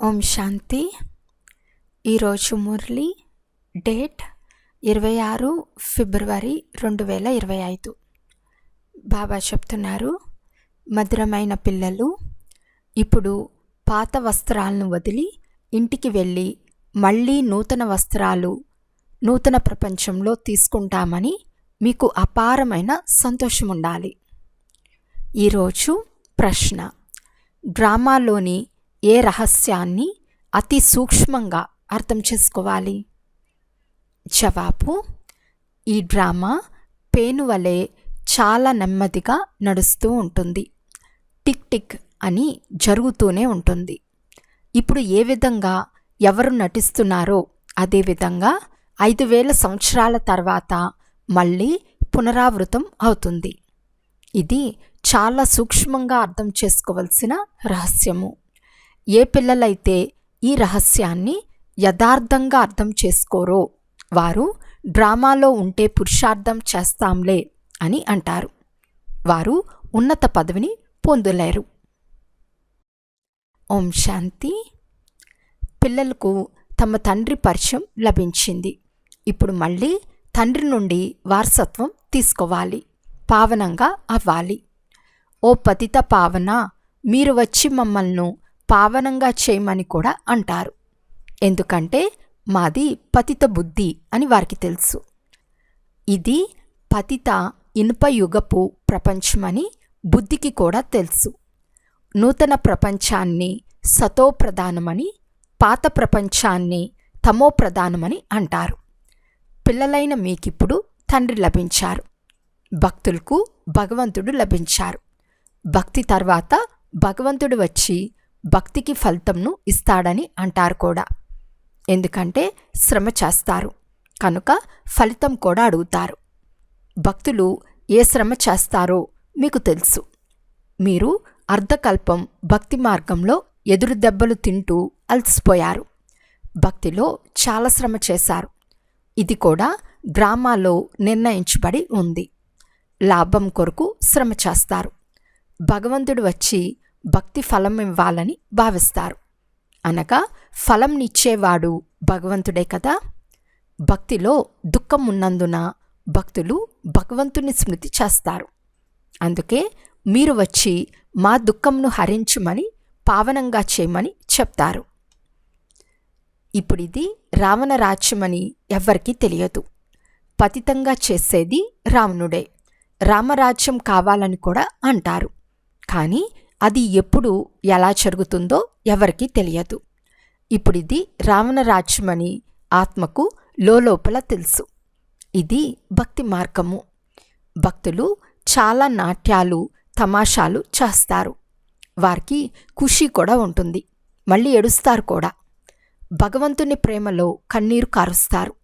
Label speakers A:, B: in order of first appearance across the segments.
A: ఓం శాంతి. ఈరోజు మురళి డేట్ ఇరవై ఆరు ఫిబ్రవరి రెండు వేల ఇరవై ఐదు. బాబా చెప్తున్నారు మధురమైన పిల్లలు ఇప్పుడు పాత వస్త్రాలను వదిలి ఇంటికి వెళ్ళి మళ్ళీ నూతన వస్త్రాలు నూతన ప్రపంచంలో తీసుకుంటామని మీకు అపారమైన సంతోషం ఉండాలి ఈరోజు ప్రశ్న డ్రామాలోని ఏ రహస్యాన్ని అతి సూక్ష్మంగా అర్థం చేసుకోవాలి? జవాబు ఈ డ్రామా పేను వలె చాలా నెమ్మదిగా నడుస్తూ ఉంటుంది. టిక్ టిక్ అని జరుగుతూనే ఉంటుంది. ఇప్పుడు ఏ విధంగా ఎవరు నటిస్తున్నారో అదేవిధంగా ఐదు వేల సంవత్సరాల తర్వాత మళ్ళీ పునరావృతం అవుతుంది. ఇది చాలా సూక్ష్మంగా అర్థం చేసుకోవలసిన రహస్యము. ఏ పిల్లలైతే ఈ రహస్యాన్ని యథార్థంగా అర్థం చేసుకోరో వారు డ్రామాలో ఉంటే పురుషార్థం చేస్తాంలే అని అంటారు. వారు ఉన్నత పదవిని పొందలేరు. ఓం శాంతి. పిల్లలకు తమ తండ్రి పరిచయం లభించింది. ఇప్పుడు మళ్ళీ తండ్రి నుండి వారసత్వం తీసుకోవాలి. పావనంగా అవ్వాలి. ఓ పతిత పావన మీరు వచ్చి మమ్మల్ని పావనంగా చేయమని కూడా అంటారు. ఎందుకంటే మాది పతిత బుద్ధి అని వారికి తెలుసు. ఇది పతిత ఇనుప యుగపు ప్రపంచమని బుద్ధికి కూడా తెలుసు. నూతన ప్రపంచాన్ని సతో ప్రధానమని పాత ప్రపంచాన్ని తమో ప్రధానమని అంటారు. పిల్లలైన మీకిప్పుడు తండ్రి లభించారు. భక్తులకు భగవంతుడు లభించారు. భక్తి తర్వాత భగవంతుడు వచ్చి భక్తికి ఫలితంను ఇస్తాడని అంటారు కూడా. ఎందుకంటే శ్రమ చేస్తారు. కనుక ఫలితం కూడా అడుగుతారు. భక్తులు ఏ శ్రమ చేస్తారో మీకు తెలుసు. మీరు అర్ధకల్పం భక్తి మార్గంలో ఎదురు దెబ్బలు తింటూ అలసిపోయారు. భక్తిలో చాలా శ్రమ చేశారు. ఇది కూడా గ్రామాల్లో నిర్ణయించబడి ఉంది. లాభం కొరకు శ్రమ చేస్తారు. భగవంతుడు వచ్చి భక్తి ఫలం ఇవ్వాలని భావిస్తారు. అనగా ఫలంనిచ్చేవాడు భగవంతుడే కదా? భక్తిలో దుఃఖం ఉన్నందున భక్తులు భగవంతుని స్మృతి చేస్తారు. అందుకే మీరు వచ్చి మా దుఃఖంను హరించమని పావనంగా చేయమని చెప్తారు. ఇప్పుడు ఇది రావణ రాజ్యమని ఎవ్వరికీ తెలియదు. పతితంగా చేసేది రావణుడే. రామరాజ్యం కావాలని కూడా అంటారు. కానీ అది ఎప్పుడు ఎలా జరుగుతుందో ఎవరికీ తెలియదు. ఇప్పుడు ఇది రావణ రాజ్యమని ఆత్మకు లోపల తెలుసు. ఇది భక్తి మార్గము. భక్తులు చాలా నాట్యాలు తమాషాలు చేస్తారు. వారికి ఖుషి కూడా ఉంటుంది. మళ్ళీ ఏడుస్తారు కూడా. భగవంతుని ప్రేమలో కన్నీరు కారుస్తారు.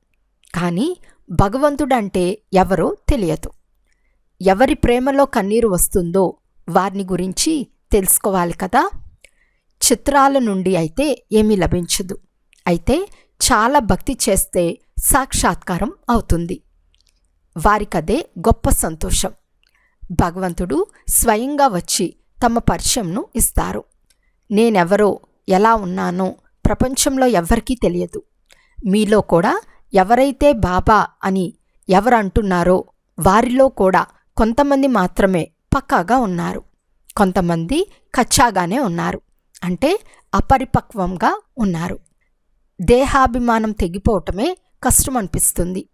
A: కానీ భగవంతుడంటే ఎవరో తెలియదు. ఎవరి ప్రేమలో కన్నీరు వస్తుందో వారిని గురించి తెలుసుకోవాలి కదా. చిత్రాల నుండి అయితే ఏమీ లభించదు. అయితే చాలా భక్తి చేస్తే సాక్షాత్కారం అవుతుంది. వారికదే గొప్ప సంతోషం. భగవంతుడు స్వయంగా వచ్చి తమ పరిచయంను ఇస్తారు. నేనెవరో ఎలా ఉన్నానో ప్రపంచంలో ఎవ్వరికీ తెలియదు. మీలో కూడా ఎవరైతే బాబా అని ఎవరంటున్నారో వారిలో కూడా కొంతమంది మాత్రమే పక్కాగా ఉన్నారు. కొంతమంది కచ్చాగానే ఉన్నారు. అంటే అపరిపక్వంగా ఉన్నారు. దేహాభిమానం తెగిపోవటమే కష్టం అనిపిస్తుంది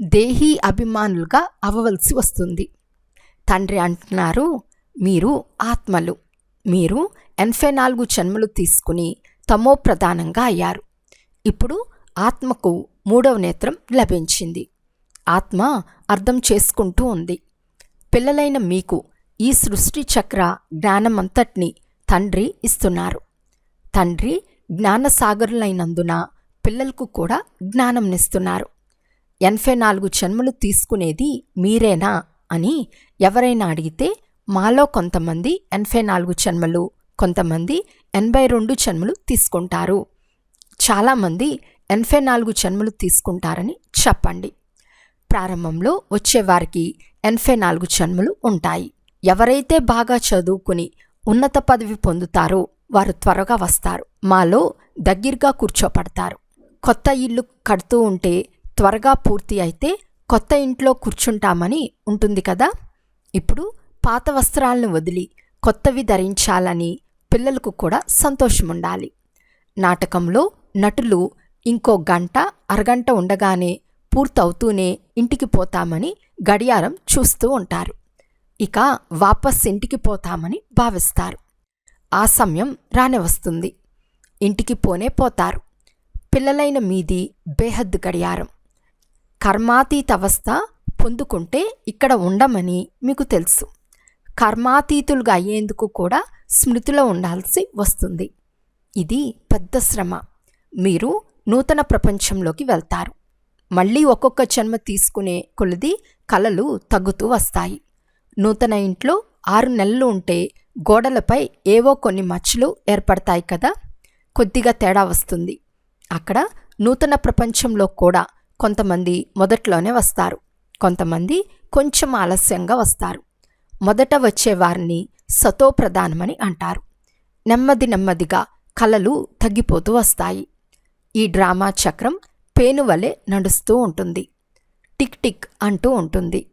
A: దేహీ అభిమానులుగా అవ్వవలసి వస్తుంది. తండ్రి అంటున్నారు మీరు ఆత్మలు. మీరు ఎనభై నాలుగు జన్మలు తీసుకుని తమో ప్రధానంగా అయ్యారు. ఇప్పుడు ఆత్మకు మూడవ నేత్రం లభించింది. ఆత్మ అర్థం చేసుకుంటూ ఉంది. పిల్లలైన మీకు ఈ సృష్టి చక్ర జ్ఞానమంతటిని తండ్రి ఇస్తున్నారు. తండ్రి జ్ఞానసాగరులైనందున పిల్లలకు కూడా జ్ఞానంనిస్తున్నారు ఎనభై నాలుగు జన్మలు తీసుకునేది మీరేనా అని ఎవరైనా అడిగితే మాలో కొంతమంది ఎనభై నాలుగు జన్మలు కొంతమంది ఎనభై రెండు జన్మలు తీసుకుంటారు. చాలామంది ఎనభై నాలుగు జన్మలు తీసుకుంటారని చెప్పండి. ప్రారంభంలో వచ్చేవారికి ఎనభై నాలుగు జన్మలు ఉంటాయి. ఎవరైతే బాగా చదువుకుని ఉన్నత పదవి పొందుతారో వారు త్వరగా వస్తారు. మాలో దగ్గరగా కూర్చోపడతారు. కొత్త ఇల్లు కడుతూ ఉంటే త్వరగా పూర్తి అయితే కొత్త ఇంట్లో కూర్చుంటామని ఉంటుంది కదా? ఇప్పుడు పాత వస్త్రాలను వదిలి కొత్తవి ధరించాలని పిల్లలకు కూడా సంతోషం ఉండాలి నాటకంలో నటులు ఇంకో గంట అరగంట ఉండగానే పూర్తవుతూనే ఇంటికి పోతామని గడియారం చూస్తూ ఉంటారు. ఇక వాపస్ ఇంటికి పోతామని భావిస్తారు. ఆ సమయం రానే వస్తుంది. ఇంటికి పోనే పోతారు. పిల్లలైన మీది బేహద్ గడియారం. కర్మాతీత అవస్థ పొందుకుంటే ఇక్కడ ఉండమని మీకు తెలుసు. కర్మాతీతులుగా అయ్యేందుకు కూడా స్మృతిలో ఉండాల్సి వస్తుంది. ఇది పెద్ద శ్రమ. మీరు నూతన ప్రపంచంలోకి వెళ్తారు. మళ్ళీ ఒక్కొక్క జన్మ తీసుకునే కొలది కలలు తగ్గుతూ వస్తాయి. నూతన ఇంట్లో ఆరు నెలలు ఉంటే గోడలపై ఏవో కొన్ని మచ్చలు ఏర్పడతాయి కదా? కొద్దిగా తేడా వస్తుంది. అక్కడ నూతన ప్రపంచంలో కూడా కొంతమంది మొదట్లోనే వస్తారు. కొంతమంది కొంచెం ఆలస్యంగా వస్తారు. మొదట వచ్చే వారిని సతో ప్రధానమని అంటారు. నెమ్మది నెమ్మదిగా కలలు తగ్గిపోతూ వస్తాయి. ఈ డ్రామా చక్రం పేనువలే నడుస్తూ ఉంటుంది. టిక్ టిక్ అంటూ ఉంటుంది.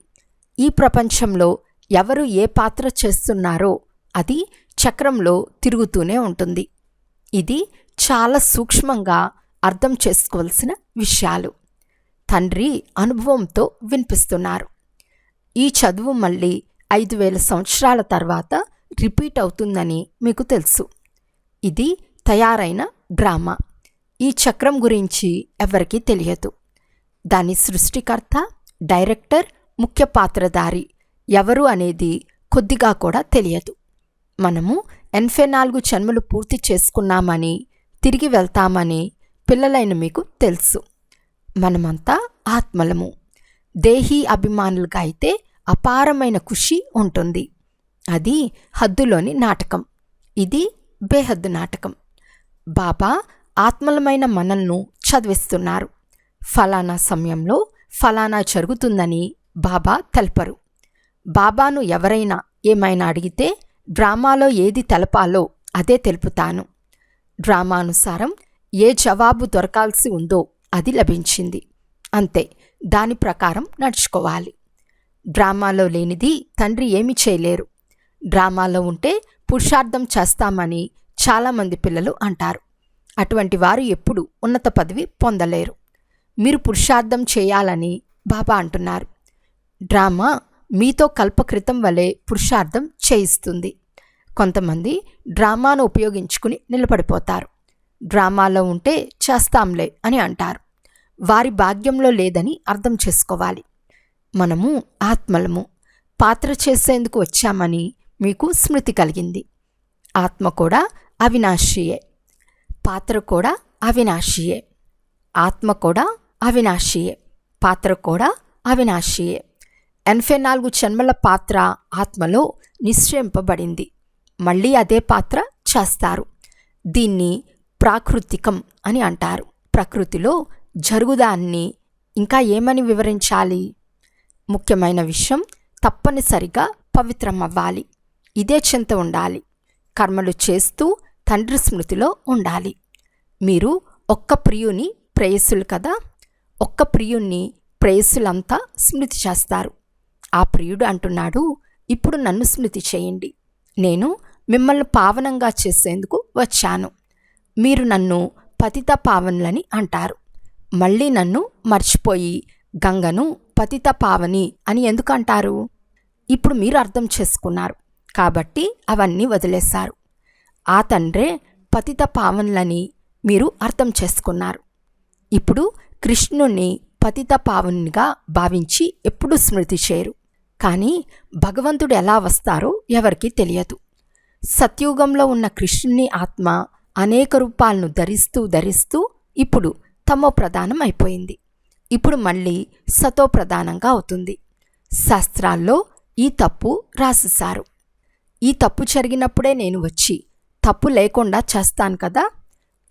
A: ఈ ప్రపంచంలో ఎవరు ఏ పాత్ర చేస్తున్నారో అది చక్రంలో తిరుగుతూనే ఉంటుంది. ఇది చాలా సూక్ష్మంగా అర్థం చేసుకోవాల్సిన విషయాలు. తండ్రి అనుభవంతో వినిపిస్తున్నారు. ఈ చదువు మళ్ళీ ఐదు వేల సంవత్సరాల తర్వాత రిపీట్ అవుతుందని మీకు తెలుసు. ఇది తయారైన డ్రామా. ఈ చక్రం గురించి ఎవరికీ తెలియదు. దాని సృష్టికర్త డైరెక్టర్ ముఖ్య పాత్రధారి ఎవరు అనేది కొద్దిగా కూడా తెలియదు. మనము ఎనభై నాలుగు జన్మలు పూర్తి చేసుకున్నామని తిరిగి వెళ్తామని పిల్లలైన మీకు తెలుసు. మనమంతా ఆత్మలము. దేహీ అభిమానులుగా అయితే అపారమైన ఖుషి ఉంటుంది. అది హద్దులోని నాటకం. ఇది బేహద్దు నాటకం. బాబా ఆత్మలమైన మనల్ను చదివిస్తున్నారు. ఫలానా సమయంలో ఫలానా జరుగుతుందని బాబా తెలపరు. బాబాను ఎవరైనా ఏమైనా అడిగితే డ్రామాలో ఏది తెలపాలో అదే తెలుపుతాను. డ్రామానుసారం ఏ జవాబు దొరకాల్సి ఉందో అది లభించింది. అంతే దాని ప్రకారం నడుచుకోవాలి. డ్రామాలో లేనిది తండ్రి ఏమి చేయలేరు. డ్రామాలో ఉంటే పురుషార్థం చేస్తామని చాలామంది పిల్లలు అంటారు. అటువంటి వారు ఎప్పుడు ఉన్నత పదవి పొందలేరు. మీరు పురుషార్థం చేయాలని బాబా అంటున్నారు. డ్రామా మీతో కల్పకృతం వలె పురుషార్థం చేయిస్తుంది. కొంతమంది డ్రామాను ఉపయోగించుకుని నిలబడిపోతారు. డ్రామాలో ఉంటే చేస్తాంలే అని అంటారు. వారి భాగ్యంలో లేదని అర్థం చేసుకోవాలి. మనము ఆత్మలము. పాత్ర చేసేందుకు వచ్చామని మీకు స్మృతి కలిగింది. ఆత్మ కూడా అవినాశియే. పాత్ర కూడా అవినాశియే. ఆత్మ కూడా అవినాశియే. పాత్ర కూడా అవినాశియే. ఎనభై నాలుగు జన్మల పాత్ర ఆత్మలో నిశ్చయింపబడింది. మళ్ళీ అదే పాత్ర చేస్తారు. దీన్ని ప్రాకృతికం అని అంటారు. ప్రకృతిలో జరుగుదాన్ని ఇంకా ఏమని వివరించాలి? ముఖ్యమైన విషయం తప్పనిసరిగా పవిత్రం అవ్వాలి ఇదే చింత ఉండాలి. కర్మలు చేస్తూ తండ్రి స్మృతిలో ఉండాలి. మీరు ఒక్క ప్రియుని ప్రేయసులు కదా? ఒక్క ప్రియుణ్ణి ప్రేయసులంతా స్మృతి చేస్తారు. ఆ ప్రియుడు అంటున్నాడు ఇప్పుడు నన్ను స్మృతి చేయండి. నేను మిమ్మల్ని పావనంగా చేసేందుకు వచ్చాను. మీరు నన్ను పతిత పావనులని అంటారు. మళ్ళీ నన్ను మర్చిపోయి గంగను పతిత పావని అని ఎందుకు అంటారు? ఇప్పుడు మీరు అర్థం చేసుకున్నారు. కాబట్టి అవన్నీ వదిలేశారు. ఆ తండ్రే పతిత పావనులని మీరు అర్థం చేసుకున్నారు. ఇప్పుడు కృష్ణుణ్ణి పతిత పావనిగా భావించి ఎప్పుడూ స్మృతి చేయరు. కానీ భగవంతుడు ఎలా వస్తారో ఎవరికీ తెలియదు. సత్యుగంలో ఉన్న కృష్ణుని ఆత్మ అనేక రూపాలను ధరిస్తూ ధరిస్తూ ఇప్పుడు తమో ప్రధానం అయిపోయింది. ఇప్పుడు మళ్ళీ సతో ప్రధానంగా అవుతుంది. శాస్త్రాల్లో ఈ తప్పు రాసేశారు ఈ తప్పు జరిగినప్పుడే నేను వచ్చి తప్పు లేకుండా చేస్తాను కదా?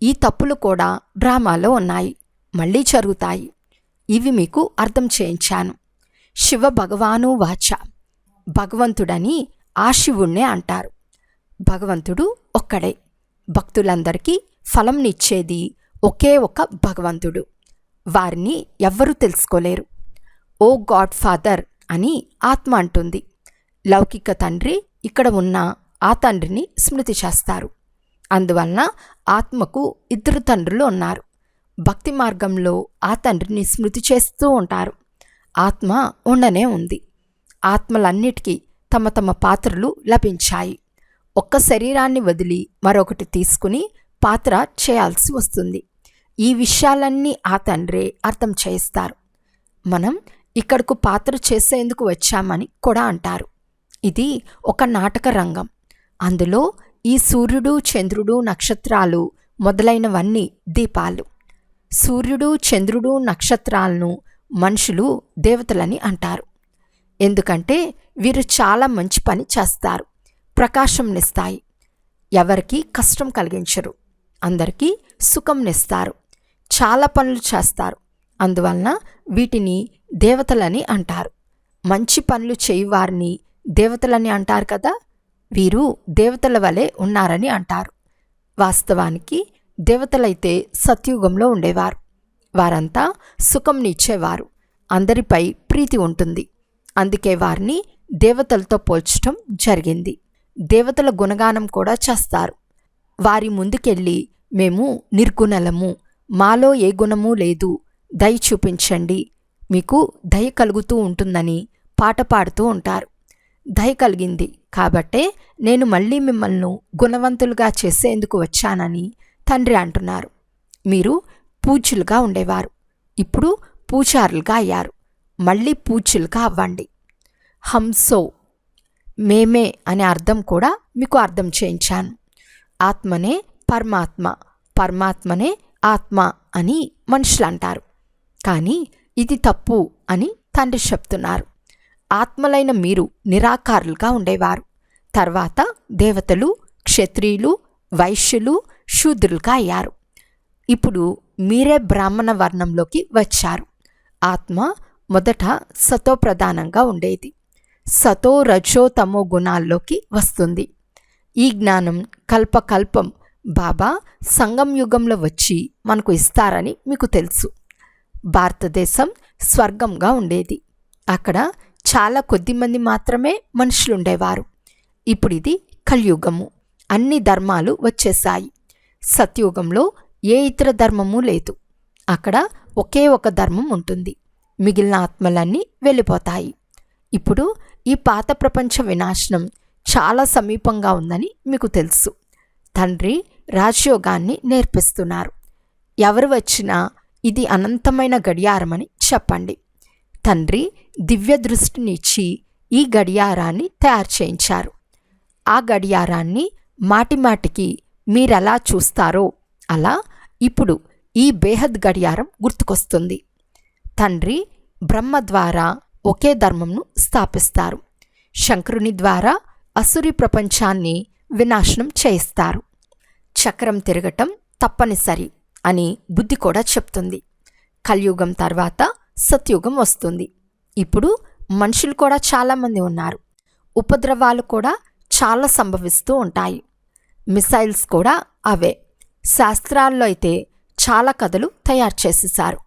A: ఈ తప్పులు కూడా డ్రామాలో ఉన్నాయి. మళ్ళీ జరుగుతాయి. ఇవి మీకు అర్థం చేయించాను. శివ భగవాను వాచ. భగవంతుడని ఆ శివుణ్ణే అంటారు. భగవంతుడు ఒక్కడే. భక్తులందరికీ ఫలంనిచ్చేది ఒకే ఒక భగవంతుడు. వారిని ఎవ్వరూ తెలుసుకోలేరు. ఓ గాడ్ ఫాదర్ అని ఆత్మ అంటుంది. లౌకిక తండ్రి ఇక్కడ ఉన్న ఆ తండ్రిని స్మృతి చేస్తారు. అందువలన ఆత్మకు ఇద్దరు తండ్రులు ఉన్నారు. భక్తి మార్గంలో ఆ తండ్రిని స్మృతి చేస్తూ ఉంటారు. ఆత్మ ఉండనే ఉంది. ఆత్మలన్నిటికీ తమ తమ పాత్రలు లభించాయి. ఒక్క శరీరాన్ని వదిలి మరొకటి తీసుకుని పాత్ర చేయాల్సి వస్తుంది. ఈ విషయాలన్నీ ఆ తండ్రే అర్థం చేయిస్తారు. మనం ఇక్కడకు పాత్ర చేసేందుకు వచ్చామని కూడా అంటారు. ఇది ఒక నాటక రంగం. అందులో ఈ సూర్యుడు చంద్రుడు నక్షత్రాలు మొదలైనవన్నీ దీపాలు. సూర్యుడు చంద్రుడు నక్షత్రాలను మనుషులు దేవతలని అంటారు. ఎందుకంటే వీరు చాలా మంచి పని చేస్తారు. ప్రకాశంనిస్తాయి ఎవరికి కష్టం కలిగించరు. అందరికీ సుఖంనిస్తారు చాలా పనులు చేస్తారు. అందువలన వీటిని దేవతలని అంటారు. మంచి పనులు చేయువారిని దేవతలని అంటారు కదా? వీరు దేవతల వలె ఉన్నారని అంటారు. వాస్తవానికి దేవతలైతే సత్యుగంలో ఉండేవారు. వారంతా సుఖంనిచ్చేవారు. అందరిపై ప్రీతి ఉంటుంది. అందుకే వారిని దేవతలతో పోల్చటం జరిగింది. దేవతల గుణగానం కూడా చేస్తారు. వారి ముందుకెళ్ళి మేము నిర్గుణలము. మాలో ఏ గుణము లేదు. దయ చూపించండి. మీకు దయ కలుగుతూ ఉంటుందని పాట పాడుతూ ఉంటారు. దయ కలిగింది. కాబట్టే నేను మళ్ళీ మిమ్మల్ని గుణవంతులుగా చేసేందుకు వచ్చానని తండ్రి అంటున్నారు. మీరు పూచులుగా ఉండేవారు. ఇప్పుడు పూజారులుగా అయ్యారు. మళ్ళీ పూచులుగా అవ్వండి. హంసో మేమే అనే అర్థం కూడా మీకు అర్థం చేయించాను. ఆత్మనే పరమాత్మ పరమాత్మనే ఆత్మ అని మనుషులు అంటారు కానీ ఇది తప్పు అని తండ్రి చెప్తున్నారు. ఆత్మలైన మీరు నిరాకారులుగా ఉండేవారు. తర్వాత దేవతలు క్షత్రియులు వైశ్యులు శూద్రులుగా అయ్యారు. ఇప్పుడు మీరే బ్రాహ్మణ వర్ణంలోకి వచ్చారు. ఆత్మ మొదట సతో ప్రధానంగా ఉండేది. సతో రజో తమో గుణాల్లోకి వస్తుంది. ఈ జ్ఞానం కల్పకల్పం బాబా సంగం యుగంలో వచ్చి మనకు ఇస్తారని మీకు తెలుసు. భారతదేశం స్వర్గంగా ఉండేది. అక్కడ చాలా కొద్ది మంది మాత్రమే మనుషులుండేవారు. ఇప్పుడు ఇది కలియుగము. అన్ని ధర్మాలు వచ్చేసాయి సత్యుగంలో ఏ ఇతర ధర్మము లేదు. అక్కడ ఒకే ఒక ధర్మం ఉంటుంది. మిగిలిన ఆత్మలన్నీ వెళ్ళిపోతాయి. ఇప్పుడు ఈ పాత ప్రపంచ వినాశనం చాలా సమీపంగా ఉందని మీకు తెలుసు. తండ్రి రాజయోగాన్ని నేర్పిస్తున్నారు. ఎవరు వచ్చినా ఇది అనంతమైన గడియారమని చెప్పండి. తండ్రి దివ్య దృష్టినిచ్చి ఈ గడియారాన్ని తయారు చేయించారు. ఆ గడియారాన్ని మాటిమాటికి మీరెలా చూస్తారో అలా ఇప్పుడు ఈ బేహద్ గడియారం గుర్తుకొస్తుంది. తండ్రి బ్రహ్మ ద్వారా ఒకే ధర్మంను స్థాపిస్తారు. శంకరుని ద్వారా అసురి ప్రపంచాన్ని వినాశనం చేయిస్తారు. చక్రం తిరగటం తప్పనిసరి అని బుద్ధి కూడా చెప్తుంది. కలియుగం తర్వాత సత్యుగం వస్తుంది. ఇప్పుడు మనుషులు కూడా చాలామంది ఉన్నారు. ఉపద్రవాలు కూడా చాలా సంభవిస్తూ ఉంటాయి. మిసైల్స్ కూడా అవే. శాస్త్రాల్లో అయితే చాలా కథలు తయారు చేసేశారు.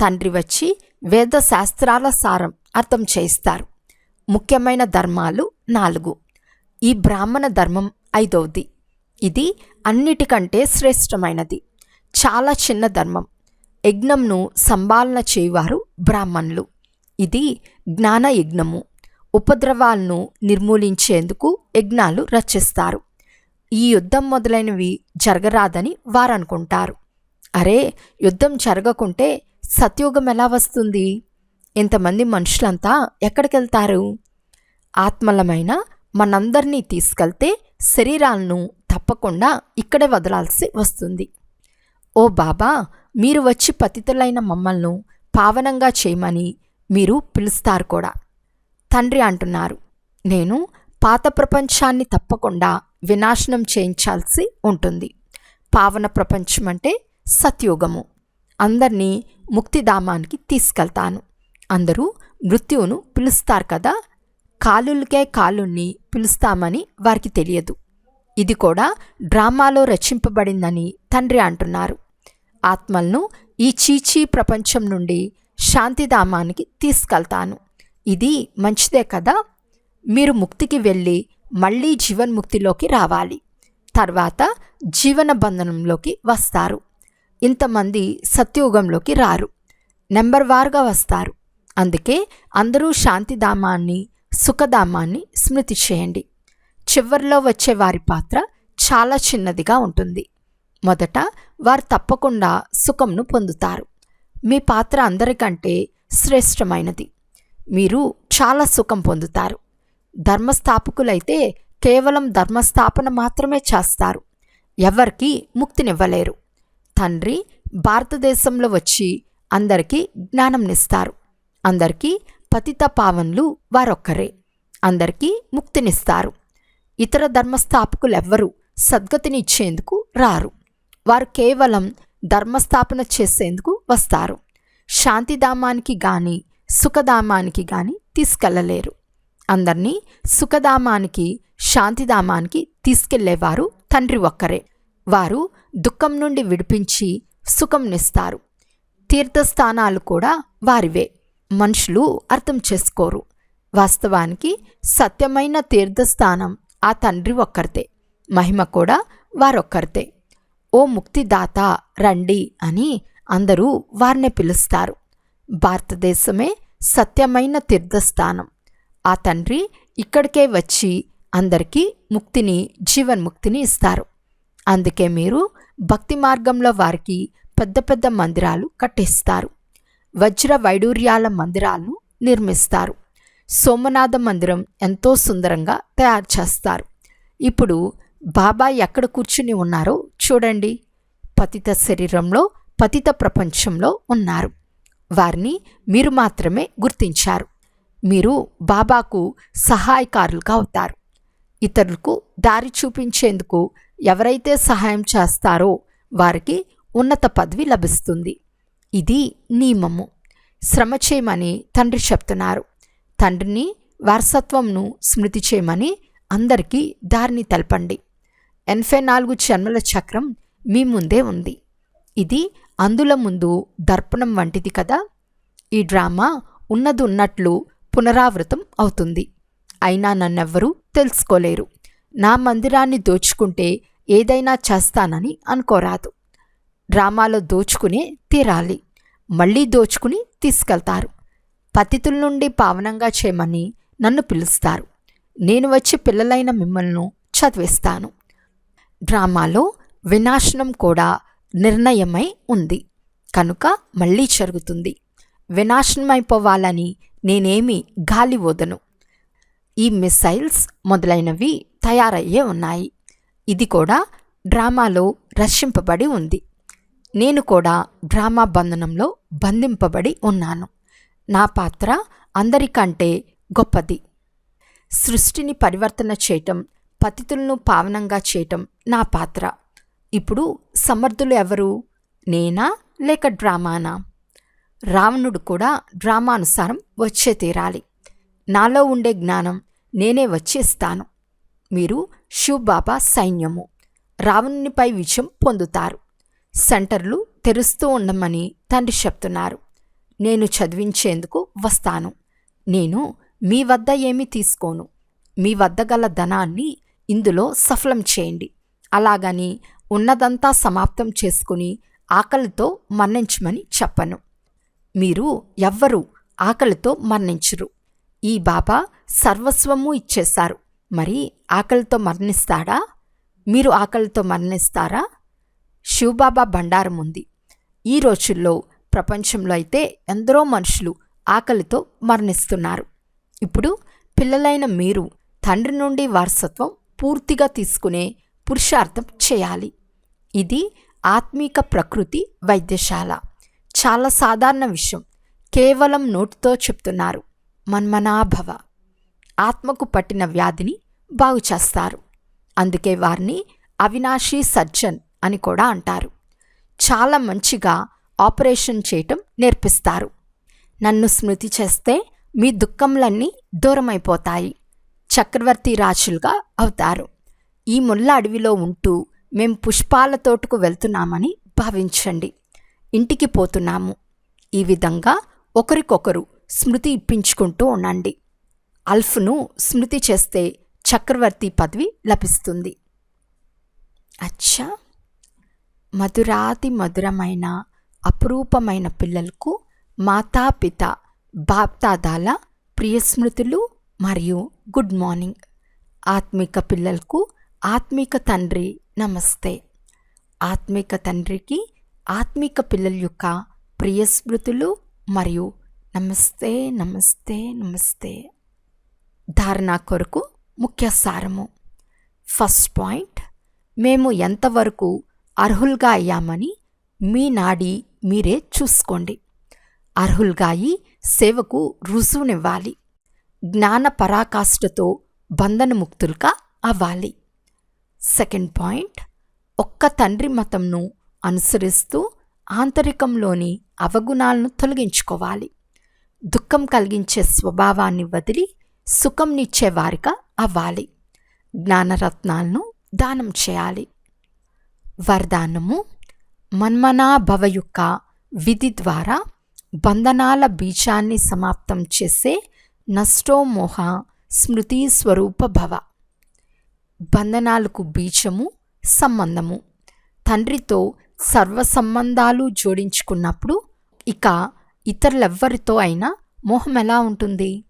A: తండ్రి వచ్చి వేద శాస్త్రాల సారం అర్థం చేయిస్తారు. ముఖ్యమైన ధర్మాలు నాలుగు. ఈ బ్రాహ్మణ ధర్మం ఐదవది. ఇది అన్నిటికంటే శ్రేష్టమైనది. చాలా చిన్న ధర్మం. యజ్ఞంను సంభాలన చేయువారు బ్రాహ్మణులు. ఇది జ్ఞాన యజ్ఞము ఉపద్రవాలను నిర్మూలించేందుకు యజ్ఞాలు రచిస్తారు. ఈ యుద్ధం మొదలైనవి జరగరాదని వారనుకుంటారు. అరే యుద్ధం జరగకుంటే సత్యుగం ఎలా వస్తుంది? ఇంతమంది మనుషులంతా ఎక్కడికెళ్తారు? ఆత్మలమైన మనందరినీ తీసుకెళ్తే శరీరాలను తప్పకుండా ఇక్కడే వదలాల్సి వస్తుంది. ఓ బాబా మీరు వచ్చి పతితులైన మమ్మల్ని పావనంగా చేయమని మీరు పిలుస్తారు కూడా. తండ్రి అంటున్నారు నేను పాత ప్రపంచాన్ని తప్పకుండా వినాశనం చేయించాల్సి ఉంటుంది. పావన ప్రపంచం అంటే సత్యోగము. అందరినీ ముక్తిధామానికి తీసుకెళ్తాను. అందరూ మృత్యువును పిలుస్తారు కదా? కాలులకే కాలుణ్ణి పిలుస్తామని వారికి తెలియదు. ఇది కూడా డ్రామాలో రచింపబడిందని తండ్రి అంటున్నారు. ఆత్మలను ఈ చీచీ ప్రపంచం నుండి శాంతిధామానికి తీసుకెళ్తాను. ఇది మంచిదే కదా? మీరు ముక్తికి వెళ్ళి మళ్ళీ జీవన్ముక్తిలోకి రావాలి. తర్వాత జీవన బంధనంలోకి వస్తారు. ఇంతమంది సత్యయుగంలోకి రారు. నెంబర్ వారుగా వస్తారు. అందుకే అందరూ శాంతిధామాన్ని సుఖధామాన్ని స్మృతి చేయండి. చివరిలో వచ్చే వారి పాత్ర చాలా చిన్నదిగా ఉంటుంది. మొదట వారు తప్పకుండా సుఖంను పొందుతారు. మీ పాత్ర అందరికంటే శ్రేష్టమైనది. మీరు చాలా సుఖం పొందుతారు. ధర్మస్థాపకులైతే కేవలం ధర్మస్థాపన మాత్రమే చేస్తారు. ఎవరికి ముక్తినివ్వలేరు. తండ్రి భారతదేశంలో వచ్చి అందరికీ జ్ఞానంనిస్తారు. అందరికీ పతిత పావన్లు వారొక్కరే. అందరికీ ముక్తినిస్తారు. ఇతర ధర్మస్థాపకులెవ్వరూ సద్గతిని ఇచ్చేందుకు రారు. వారు కేవలం ధర్మస్థాపన చేసేందుకు వస్తారు. శాంతిధామానికి గాని సుఖధామానికి గాని తీసుకెళ్ళలేరు అందరినీ సుఖధామానికి శాంతిధామానికి తీసుకెళ్ళేవారు తండ్రి ఒక్కరే. వారు దుఃఖం నుండి విడిపించి సుఖంనిస్తారు తీర్థస్థానాలు కూడా వారివే. మనుషులు అర్థం చేసుకోరు. వాస్తవానికి సత్యమైన తీర్థస్థానం ఆ తండ్రి ఒక్కరితే మహిమ కూడా వారొక్కరితే ఓ ముక్తిదాత రండి అని అందరూ వారిని పిలుస్తారు. భారతదేశమే సత్యమైన తీర్థస్థానం. ఆ తండ్రి ఇక్కడికే వచ్చి అందరికీ ముక్తిని జీవన్ముక్తిని ఇస్తారు. అందుకే మీరు భక్తి మార్గంలో వారికి పెద్ద పెద్ద మందిరాలు కట్టిస్తారు. వజ్ర వైడూర్యాల మందిరాలను నిర్మిస్తారు. సోమనాథ మందిరం ఎంతో సుందరంగా తయారు చేస్తారు. ఇప్పుడు బాబా ఎక్కడ కూర్చుని ఉన్నారో చూడండి. పతిత శరీరంలో పతిత ప్రపంచంలో ఉన్నారు. వారిని మీరు మాత్రమే గుర్తించారు. మీరు బాబాకు సహాయకారులుగా అవుతారు. ఇతరులకు దారి చూపించేందుకు ఎవరైతే సహాయం చేస్తారో వారికి ఉన్నత పదవి లభిస్తుంది. ఇది నియమము. శ్రమ చేయమని తండ్రి చెప్తున్నారు. తండ్రిని వారసత్వంను స్మృతి చేయమని అందరికీ దారిని తెలపండి. ఎనభై నాలుగు జన్మల చక్రం మీ ముందే ఉంది. ఇది అందుల ముందు దర్పణం వంటిది కదా? ఈ డ్రామా ఉన్నది ఉన్నట్లు పునరావృతం అవుతుంది. అయినా నన్నెవ్వరూ తెలుసుకోలేరు. నా మందిరాన్ని దోచుకుంటే ఏదైనా చేస్తానని అనుకోరాదు. డ్రామాలో దోచుకునే తీరాలి. మళ్ళీ దోచుకుని తీసుకెళ్తారు. పతితుల నుండి పావనంగా చేయమని నన్ను పిలుస్తారు. నేను వచ్చి పిల్లలైన మిమ్మల్ని చదివిస్తాను. డ్రామాలో వినాశనం కూడా నిర్ణయమై ఉంది. కనుక మళ్ళీ జరుగుతుంది. వినాశనమైపోవాలని నేనేమి గాలి వదను ఈ మిసైల్స్ మొదలైనవి తయారయ్యే ఉన్నాయి. ఇది కూడా డ్రామాలో రక్షింపబడి ఉంది. నేను కూడా డ్రామా బంధనంలో బంధింపబడి ఉన్నాను. నా పాత్ర అందరికంటే గొప్పది. సృష్టిని పరివర్తన చేయటం పతితులను పావనంగా చేయటం నా పాత్ర. ఇప్పుడు సమర్థులు ఎవరు? నేనా లేక డ్రామానా? రావణుడు కూడా డ్రామానుసారం వచ్చే తీరాలి. నాలో ఉండే జ్ఞానం నేనే వచ్చేస్తాను. మీరు శివబాబా సైన్యము. రావణునిపై విజయం పొందుతారు. సెంటర్లు తెరుస్తూ ఉండమని తండ్రి చెప్తున్నారు. నేను చదివించేందుకు వస్తాను. నేను మీ వద్ద ఏమీ తీసుకోను. మీ వద్ద గల ధనాన్ని ఇందులో సఫలం చేయండి. అలాగని ఉన్నదంతా సమాప్తం చేసుకుని ఆకలితో మరణించమని చెప్పను. మీరు ఎవ్వరూ ఆకలితో మరణించరు. ఈ బాబా సర్వస్వము ఇచ్చేశారు. మరి ఆకలితో మరణిస్తాడా? మీరు ఆకలితో మరణిస్తారా? శివబాబా బండారం ఉంది. ఈ రోజుల్లో ప్రపంచంలో అయితే ఎందరో మనుషులు ఆకలితో మరణిస్తున్నారు. ఇప్పుడు పిల్లలైన మీరు తండ్రి నుండి వారసత్వం పూర్తిగా తీసుకునే పురుషార్థం చేయాలి. ఇది ఆత్మీక ప్రకృతి వైద్యశాల. చాలా సాధారణ విషయం. కేవలం నోటితో చెప్తున్నారు. మన్మనాభవ. ఆత్మకు పట్టిన వ్యాధిని బాగు చేస్తారు. అందుకే వారిని అవినాశీ సర్జన్ అని కూడా అంటారు. చాలా మంచిగా ఆపరేషన్ చేయటం నేర్పిస్తారు. నన్ను స్మృతి చేస్తే మీ దుఃఖంలన్నీ దూరమైపోతాయి. చక్రవర్తి రాజులుగా అవుతారు. ఈ ముళ్ళ అడవిలో ఉంటూ మేం పుష్పాల తోటకు వెళ్తున్నామని భావించండి. ఇంటికి పోతున్నాము. ఈ విధంగా ఒకరికొకరు స్మృతి ఇప్పించుకుంటూ ఉండండి. అల్ఫ్ను స్మృతి చేస్తే చక్రవర్తి పదవి లభిస్తుంది. అచ్చా! మధురాతి మధురమైన అపురూపమైన పిల్లలకు మాతాపిత బాప్తాదాల ప్రియస్మృతులు మరియు గుడ్ మార్నింగ్. ఆత్మిక పిల్లలకు ఆత్మిక తండ్రి నమస్తే. ఆత్మిక తండ్రికి ఆత్మిక పిల్లల యొక్క ప్రియస్మృతులు మరియు నమస్తే నమస్తే నమస్తే ధారణ కొరకు ముఖ్య సారము. ఫస్ట్ పాయింట్ మేము ఎంతవరకు అర్హులుగా అయ్యామని మీ నాడి మీరే చూసుకోండి. అర్హులుగా అయి సేవకు రుజువునివ్వాలి. జ్ఞాన పరాకాష్ఠతో బంధనముక్తులుగా అవ్వాలి. సెకండ్ పాయింట్ ఒక్క తండ్రి మతంను అనుసరిస్తూ ఆంతరికంలోని అవగుణాలను తొలగించుకోవాలి. దుఃఖం కలిగించే స్వభావాన్ని వదిలి సుఖంనిచ్చే వారిగా అవ్వాలి. జ్ఞానరత్నాలను దానం చేయాలి. వరదానము మన్మనాభవ యొక్క విధి ద్వారా బంధనాల బీజాన్ని సమాప్తం చేసే నష్టోమోహ స్మృతి స్వరూప భవ. బంధనాలకు బీజము సంబంధము. తండ్రితో సర్వ సంబంధాలు జోడించుకున్నప్పుడు ఇక ఇతరులెవ్వరితో అయినా మోహం ఎలా ఉంటుంది?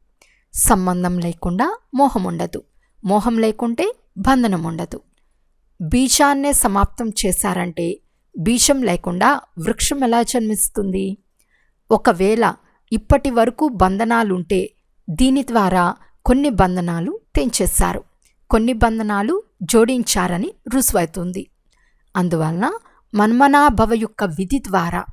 A: సంబంధం లేకుండా మోహం ఉండదు. మోహం లేకుంటే బంధనం ఉండదు. బీజాన్నే సమాప్తం చేశారంటే బీజం లేకుండా వృక్షం ఎలా జన్మిస్తుంది? ఒకవేళ ఇప్పటి వరకు బంధనాలుంటే దీని ద్వారా కొన్ని బంధనాలు తెంచేశారు. కొన్ని బంధనాలు జోడించారని రుసువవుతుంది అందువలన మన్మనాభవ యొక్క విధి ద్వారా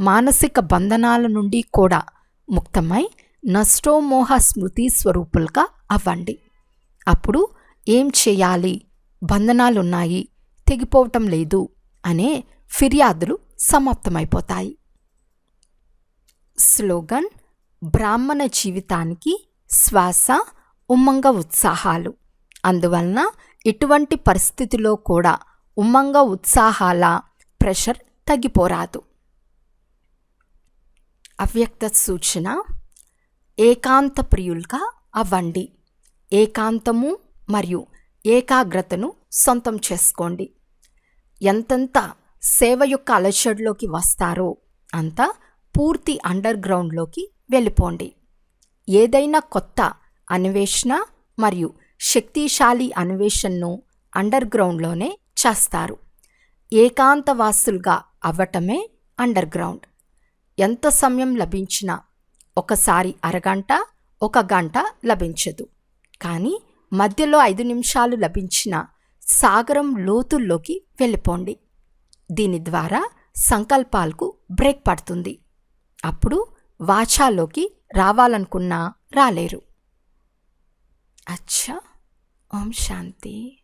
A: మానసిక బంధనాల నుండి కూడా ముక్తమై నష్టోమోహ స్మృతి స్వరూపులుగా అవ్వండి. అప్పుడు ఏం చేయాలి? బంధనాలున్నాయి తెగిపోవటం లేదు అనే ఫిర్యాదులు సమాప్తమైపోతాయి. స్లోగన్ బ్రాహ్మణ జీవితానికి శ్వాస ఉమ్మంగ ఉత్సాహాలు. అందువలన ఎటువంటి పరిస్థితిలో కూడా ఉమ్మంగ ఉత్సాహాల ప్రెషర్ తగ్గిపోరాదు. అవ్యక్త సూచన ఏకాంత ప్రియులుగా అవ్వండి. ఏకాంతము మరియు ఏకాగ్రతను సొంతం చేసుకోండి. ఎంతెంత సేవ యొక్క అలచడిలోకి వస్తారో అంత పూర్తి అండర్ గ్రౌండ్లోకి వెళ్ళిపోండి. ఏదైనా కొత్త అన్వేషణ మరియు శక్తిశాలి అన్వేషణను అండర్ గ్రౌండ్లోనే చేస్తారు. ఏకాంతవాసులుగా అవ్వటమే అండర్ గ్రౌండ్ ఎంత సమయం లభించినా ఒకసారి అరగంట ఒక గంట లభించదు. కానీ మధ్యలో ఐదు నిమిషాలు లభించిన సాగరం లోతుల్లోకి వెళ్ళిపోండి. దీని ద్వారా సంకల్పాలకు బ్రేక్ పడుతుంది. అప్పుడు వాచాలోకి రావాలనుకున్నా రాలేరు. అచ్చా! ఓం శాంతి.